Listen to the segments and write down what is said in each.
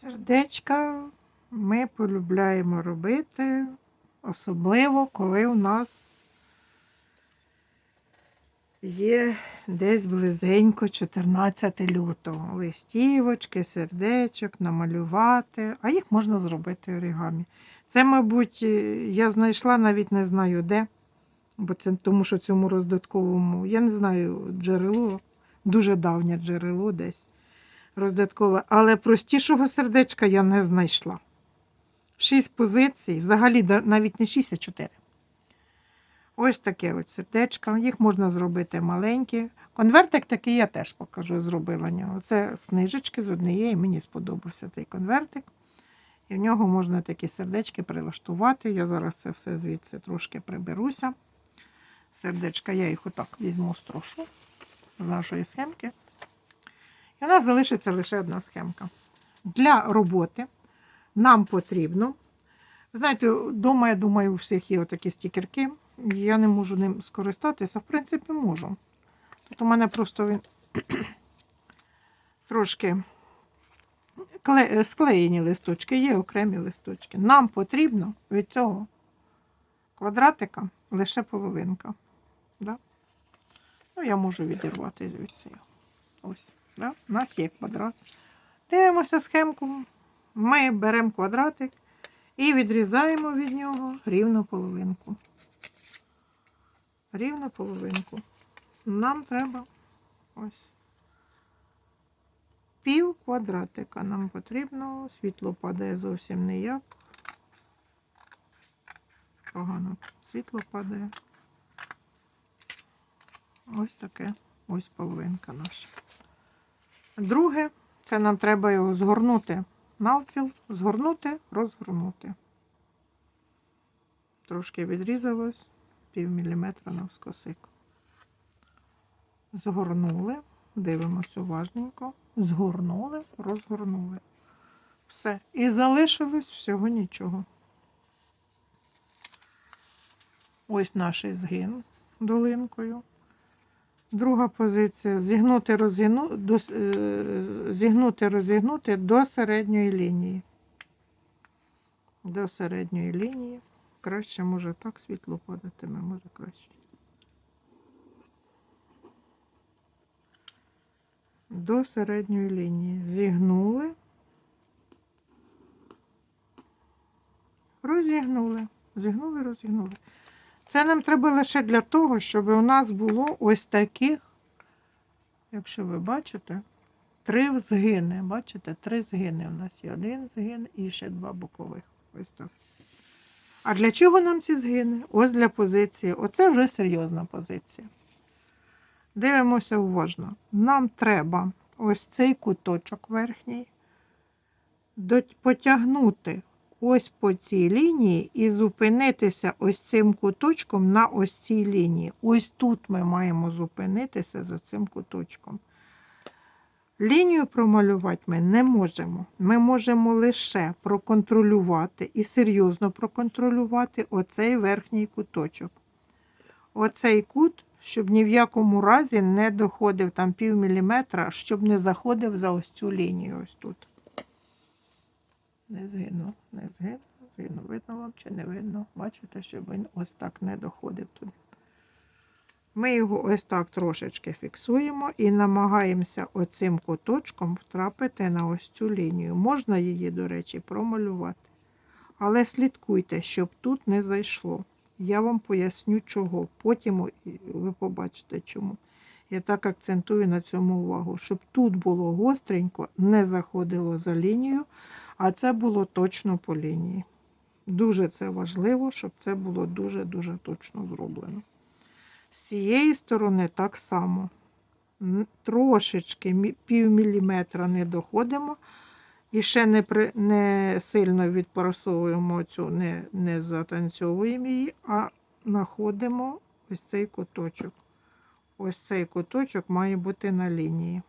Сердечка ми полюбляємо робити, особливо, коли у нас є десь близенько 14 лютого. Листівочки, сердечок, намалювати, а їх можна зробити орігамі. Це, мабуть, е, я знайшла, навіть не знаю де, бо це тому, що цьому роздатковому, я не знаю, джерело, дуже давнє джерело десь роздаткове, але простішого сердечка я не знайшла. Шість позицій, взагалі навіть не шість, а чотири. Ось таке от сердечко. Їх можна зробити маленькі. Конвертик такий я теж покажу, зробила нього. Це з книжечки з однієї, мені сподобався цей конвертик. І в нього можна такі сердечки прилаштувати. Я зараз це все звідси трошки приберуся. Сердечка я їх отак візьму строшу з нашої схемки. І у нас залишиться лише одна схемка. Для роботи нам потрібно. Знаєте, вдома, я думаю, у всіх є отакі стікерки. Я не можу ним скористатися. В принципі, можу. Тут у мене просто він трошки склеєні листочки, є окремі листочки. Нам потрібно від цього квадратика лише половинка. Да? Ну, я можу відірвати звідси. Ось, да? у нас є квадрат. Дивимося схемку. Ми беремо квадратик і відрізаємо від нього рівно половинку. Рівно половинку. Нам треба ось пів квадратика. Нам потрібно. Світло падає зовсім ніяк. Погано. Світло падає. Ось таке. Ось половинка наша. Друге, це нам треба його згорнути навпіл, згорнути, розгорнути. Трошки відрізалось, пів міліметра навскосик. Згорнули, дивимося уважненько. Згорнули, розгорнули. Все. І залишилось всього нічого. Ось наш згин долинкою. Друга позиція зігнути, розігну, до, е, зігнути, розігнути до середньої лінії. До середньої лінії. Краще може так світло падатиме, може краще. До середньої лінії. Зігнули. Розігнули. Зігнули, розігнули. Це нам треба лише для того, щоб у нас було ось таких, якщо ви бачите, три згини. Бачите, три згини. У нас є один згин і ще два бокових. Ось так. А для чого нам ці згини? Ось для позиції. Оце вже серйозна позиція. Дивимося уважно. Нам треба ось цей куточок верхній потягнути ось по цій лінії і зупинитися ось цим куточком на ось цій лінії. Ось тут ми маємо зупинитися з оцим куточком. Лінію промалювати ми не можемо. Ми можемо лише проконтролювати і серйозно проконтролювати оцей верхній куточок. Оцей кут, щоб ні в якому разі не доходив там пів міліметра, щоб не заходив за ось цю лінію ось тут. Не згину, не згину, згину. Видно вам чи не видно? Бачите, щоб він ось так не доходив туди. Ми його ось так трошечки фіксуємо і намагаємося оцим куточком втрапити на ось цю лінію. Можна її, до речі, промалювати. Але слідкуйте, щоб тут не зайшло. Я вам поясню, чого. Потім ви побачите, чому. Я так акцентую на цьому увагу, щоб тут було гостренько, не заходило за лінію, а це було точно по лінії. Дуже це важливо, щоб це було дуже-дуже точно зроблено. З цієї сторони так само. Трошечки мі- пів міліметра не доходимо. І ще не, при, не сильно відпрасовуємо цю, не, не затанцьовуємо її, а знаходимо ось цей куточок. Ось цей куточок має бути на лінії.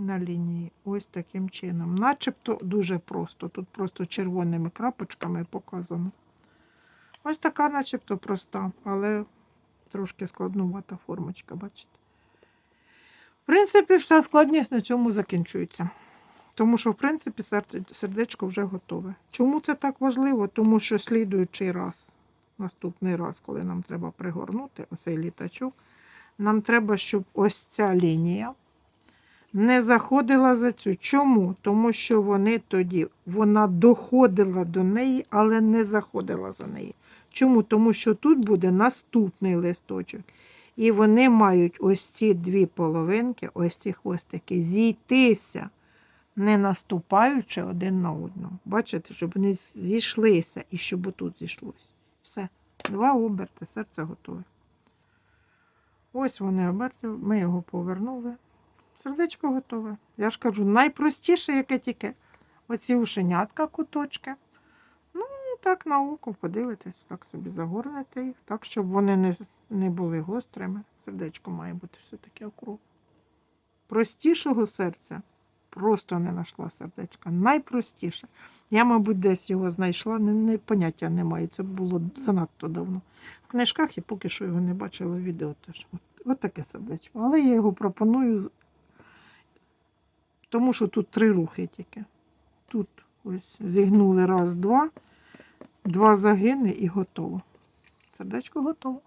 На лінії. Ось таким чином. Начебто дуже просто. Тут просто червоними крапочками показано. Ось така, начебто, проста, але трошки складнувата формочка, бачите. В принципі, вся складність на цьому закінчується. Тому що, в принципі, сердечко вже готове. Чому це так важливо? Тому що слідуючий раз, наступний раз, коли нам треба пригорнути оцей літачок, нам треба, щоб ось ця лінія не заходила за цю. Чому? Тому що вони тоді, вона доходила до неї, але не заходила за неї. Чому? Тому що тут буде наступний листочок. І вони мають ось ці дві половинки, ось ці хвостики, зійтися, не наступаючи один на одного. Бачите, щоб вони зійшлися і щоб отут зійшлося. Все. Два оберти, серце готове. Ось вони оберти, ми його повернули. Сердечко готове. Я ж кажу, найпростіше, яке тільки оці ушенятка куточки. Ну, так на око подивитесь, так собі загорнете їх, так, щоб вони не, не були гострими. Сердечко має бути все-таки округ. Простішого серця просто не знайшла сердечка. Найпростіше. Я, мабуть, десь його знайшла, не, не, поняття немає. Це було занадто давно. В книжках я поки що його не бачила, відео теж. От, от таке сердечко. Але я його пропоную, тому що тут три рухи тільки. Тут ось зігнули раз, два, два загини і готово. Сердечко готово.